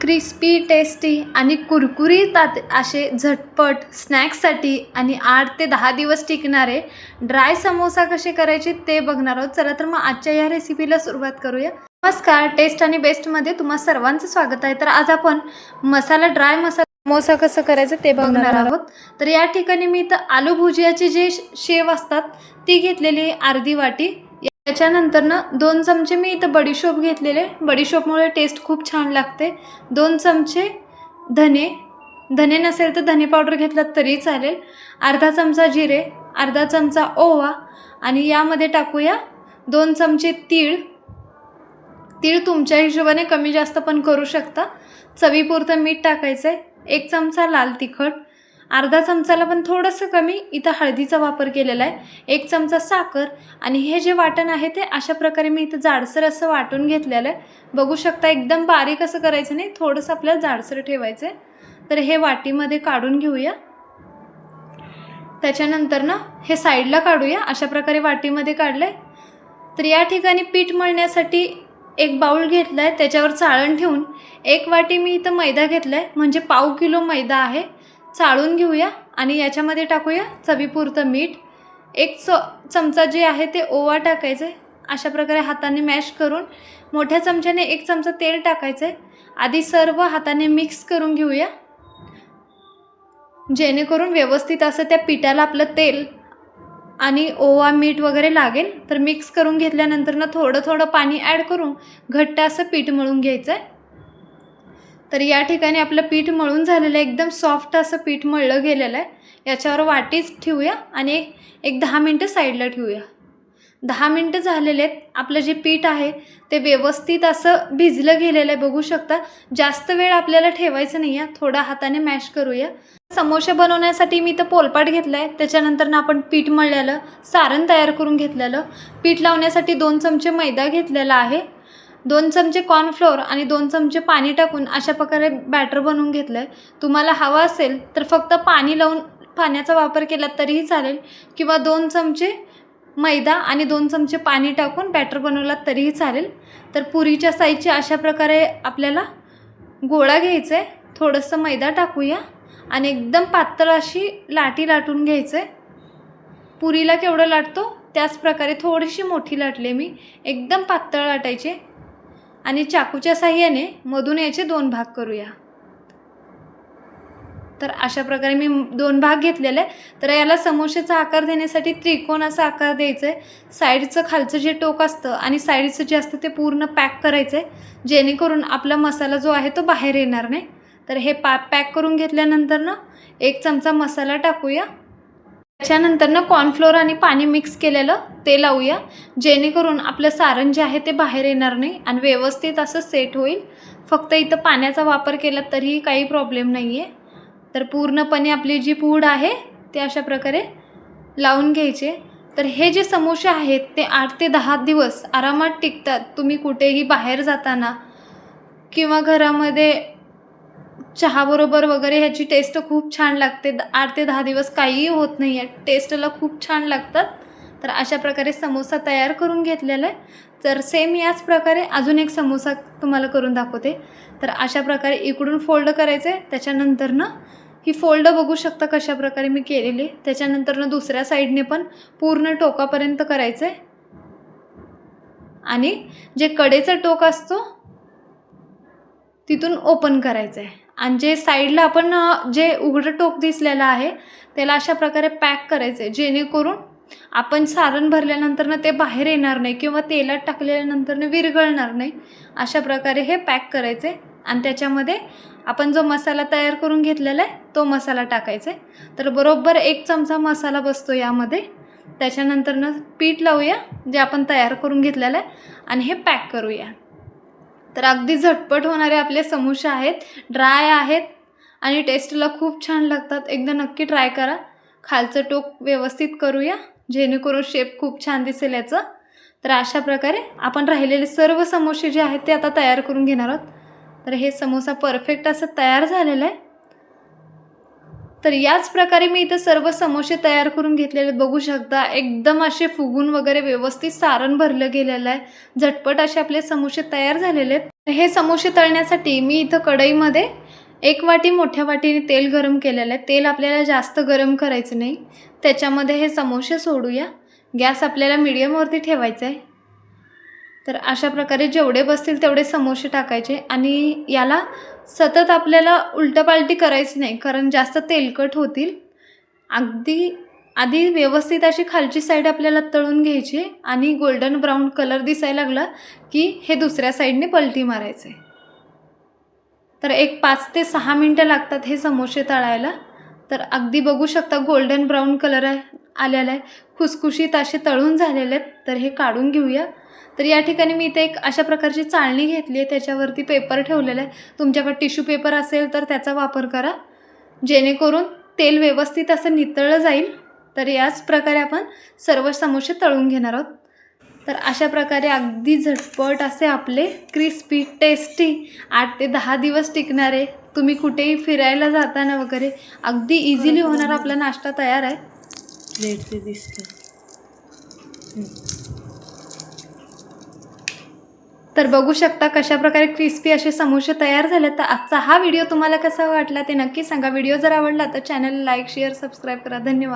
Crispy tasty आणि कुरकुरीत आत- असे झटपट स्नॅक्ससाठी आणि आठ ते दहा दिवस टिकणारे ड्राय समोसा कसे करायचे ते बघणार आहोत. चला तर मग आजच्या या रेसिपीला सुरुवात करूया. नमस्कार टेस्ट आणि बेस्टमध्ये तुम्हा सर्वांचं स्वागत आहे. तर आज आपण मसाला ड्राय मसाला समोसा कसं करायचं ते बघणार आहोत. तर या ठिकाणी मी इथं आलू भुजियाचे जे शेव असतात ती घेतलेली अर्धी वाटी. त्याच्यानंतर ना दोन चमचे मी इथं बडीशोप घेतलेले. बडीशोपमुळे टेस्ट खूप छान लागते. दोन चमचे धने. धने नसेल तर धने पावडर घेतलात तरी चालेल. अर्धा चमचा जिरे अर्धा चमचा ओवा आणि यामध्ये टाकूया दोन चमचे तीळ. तीळ तुमच्या हिशोबाने कमी जास्त पण करू शकता. चवीपुरतं मीठ टाकायचं आहे एक चमचा लाल तिखट. अर्धा चमचाला पण थोडंसं कमी. इथं हळदीचा वापर केलेला आहे. एक चमचा साखर आणि हे जे वाटण आहे ते अशा प्रकारे मी इथं जाडसर असं वाटून घेतलेलं आहे. बघू शकता एकदम बारीक असं करायचं नाही. थोडंसं आपल्याला जाडसर ठेवायचं आहे तर हे वाटीमध्ये काढून घेऊया. त्याच्यानंतर ना हे साईडला काढूया. अशा प्रकारे वाटीमध्ये काढलं आहे तर या ठिकाणी पीठ मळण्यासाठी एक बाऊल घेतला आहे त्याच्यावर चाळण ठेवून एक वाटी मी इथं मैदा घेतला आहे म्हणजे पाव किलो मैदा आहे. चाळून घेऊया आणि याच्यामध्ये टाकूया चवीपुरतं मीठ. एक च चमचा जे आहे ते ओवा टाकायचं. आहे अशा प्रकारे हाताने मॅश करून मोठ्या चमच्याने एक चमचा तेल टाकायचं. आहे आधी सर्व हाताने मिक्स करून घेऊया. जेणेकरून व्यवस्थित असं त्या पिठाला आपलं तेल आणि ओवा मीठ वगैरे लागेल. तर मिक्स करून घेतल्यानंतर ना थोडं थोडं पाणी ॲड करून घट्ट असं पीठ मळून घ्यायचं आहे तर या ठिकाणी आपलं पीठ मळून झालेलं आहे. एकदम सॉफ्ट असं पीठ मळलं गेलेलं आहे. याच्यावर वाटीच ठेवूया आणि एक एक दहा मिनटं साईडला ठेवूया. दहा मिनटं झालेले आहेत. आपलं जे पीठ आहे ते व्यवस्थित असं भिजलं गेलेलं आहे. बघू शकता जास्त वेळ आपल्याला ठेवायचं नाही आहे थोडा हाताने मॅश करूया. समोसे बनवण्यासाठी मी तर पोलपाट घेतला आहे त्याच्यानंतर ना आपण पीठ मळलेलं सारण तयार करून घेतलेलं. पीठ लावण्यासाठी दोन चमचे मैदा घेतलेला आहे. दोन चमचे कॉर्नफ्लोअर आणि दोन चमचे पाणी टाकून अशा प्रकारे बॅटर बनवून घेतलं आहे तुम्हाला हवं असेल तर फक्त पाणी लावून पाण्याचा वापर केला तरीही चालेल. किंवा दोन चमचे मैदा आणि दोन चमचे पाणी टाकून बॅटर बनवला तरीही चालेल. तर पुरीच्या साईजचे अशा प्रकारे आपल्याला गोळा घ्यायचा आहे थोडंसं मैदा टाकूया आणि एकदम पातळ अशी लाटी लाटून घ्यायचं आहे पुरीला केवढं लाटतो? त्याच प्रकारे थोडीशी मोठी लाटली मी. एकदम पातळ लाटायचे आणि चाकूच्या साह्याने मधून याचे दोन भाग करूया. तर अशा प्रकारे मी दोन भाग घेतलेले आहे तर याला समोसेचा आकार देण्यासाठी त्रिकोण असा आकार द्यायचा आहे साईडचं खालचं जे टोक असतं आणि साईडचं जे असतं ते पूर्ण पॅक करायचं आहे जेणेकरून आपला मसाला जो आहे तो बाहेर येणार नाही. तर हे पा पॅक करून घेतल्यानंतर ना एक चमचा मसाला टाकूया. त्याच्यानंतर ना कॉर्नफ्लोअर आणि पाणी मिक्स केलेलं ते लावूया. जेणेकरून आपलं सारण जे आहे ते बाहेर येणार नाही आणि व्यवस्थित असं सेट होईल. फक्त इथं पाण्याचा वापर केला तरीही काही प्रॉब्लेम नाही आहे तर पूर्णपणे आपली जी पूड आहे ते अशा प्रकारे लावून घ्यायचे. तर हे जे समोसे आहेत ते आठ ते दहा दिवस आरामात टिकतात. तुम्ही कुठेही बाहेर जाताना किंवा घरामध्ये चहाबरोबर वगैरे ह्याची टेस्ट खूप छान लागते. द- आठ ते दहा दिवस काहीही होत नाही आहे टेस्टला खूप छान लागतात. तर अशा प्रकारे समोसा तयार करून घेतलेला आहे. तर सेम याच प्रकारे अजून एक समोसा तुम्हाला करून दाखवते. तर अशा प्रकारे इकडून फोल्ड करायचं त्याच्यानंतर ना ही फोल्ड बघू शकता कशा प्रकारे मी केलेली त्याच्यानंतर ना दुसऱ्या साईडने पण पूर्ण टोकापर्यंत करायचं आहे आणि जे कडेचा टोक असतो तिथून ओपन करायचं आहे आणि जे साईडला आपण जे उघडं टोक दिसलेलं आहे त्याला अशा प्रकारे पॅक करायचं आहे. जेणेकरून आपण सारण भरल्यानंतर ना ते बाहेर येणार नाही किंवा तेलात टाकल्यानंतर विरघळणार नाही अशा प्रकारे हे पॅक करायचे आणि त्याच्यामध्ये आपण जो मसाला तयार करून घेतलेला आहे तो मसाला टाकायचा आहे. तर बरोबर एक चमचा मसाला बसतो यामध्ये. त्याच्यानंतरनं पीठ लावूया जे आपण तयार करून घेतलेलं आहे आणि हे पॅक करूया. तर अगदी झटपट होणारे आपले समोसे आहेत ड्राय आहेत आणि टेस्टला खूप छान लागतात. एकदा नक्की ट्राय करा. खालचं टोक व्यवस्थित करूया जेणेकरून शेप खूप छान दिसेल याचं. तर अशा प्रकारे आपण राहिलेले सर्व समोसे जे आहेत ते आता तयार करून घेणार आहोत. तर हे समोसा परफेक्ट असं तयार झालेलं आहे. तर याच प्रकारे मी इथं सर्व समोसे तयार करून घेतलेले बघू शकता एकदम असे फुगून वगैरे व्यवस्थित सारण भरलं गेलेलं आहे. झटपट असे आपले समोसे तयार झालेले आहेत. हे समोसे तळण्यासाठी मी इथं कढईमध्ये एक वाटी मोठ्या वाटीने तेल गरम केलेलं आहे. तेल आपल्याला जास्त गरम करायचं नाही. त्याच्यामध्ये हे समोसे सोडूया. गॅस आपल्याला मिडियमवरती ठेवायचा आहे. तर अशा प्रकारे जेवढे बसतील तेवढे समोसे टाकायचे आणि याला सतत आपल्याला उलटपालटी करायची नाही कारण जास्त तेलकट होतील. अगदी आधी व्यवस्थित अशी खालची साईड आपल्याला तळून घ्यायची आणि गोल्डन ब्राऊन कलर दिसायला लागला की हे दुसऱ्या साईडने पलटी मारायचे. तर एक पाच ते सहा मिनटं लागतात हे समोसे तळायला. तर अगदी बघू शकता गोल्डन ब्राऊन कलर आहे आलेला आहे. खुसखुशीत असे तळून झालेले आहेत. तर हे काढून घेऊया. तर या ठिकाणी मी इथे एक अशा प्रकारची चाळणी घेतली आहे त्याच्यावरती पेपर ठेवलेला आहे तुमच्याकडे टिश्यू पेपर असेल तर त्याचा वापर करा. जेणेकरून तेल व्यवस्थित असं नितळलं जाईल. तर याच प्रकारे आपण सर्व समोसे तळून घेणार आहोत. तर अशा प्रकारे अगदी झटपट असे आपले क्रिस्पी टेस्टी आठ ते दहा दिवस टिकणारे तुम्ही कुठेही फिरायला जाताना वगैरे अगदी इझिली होणारा आपला नाश्ता तयार आहे. दिसतं तर बघू शकता कशा प्रकारे क्रिस्पी असे समोसे तयार झाले तर आजचा हा व्हिडिओ तुम्हाला कसा वाटला ते नक्की सांगा. व्हिडिओ जर आवडला तर चॅनल लाईक शेअर सबस्क्राईब करा. धन्यवाद.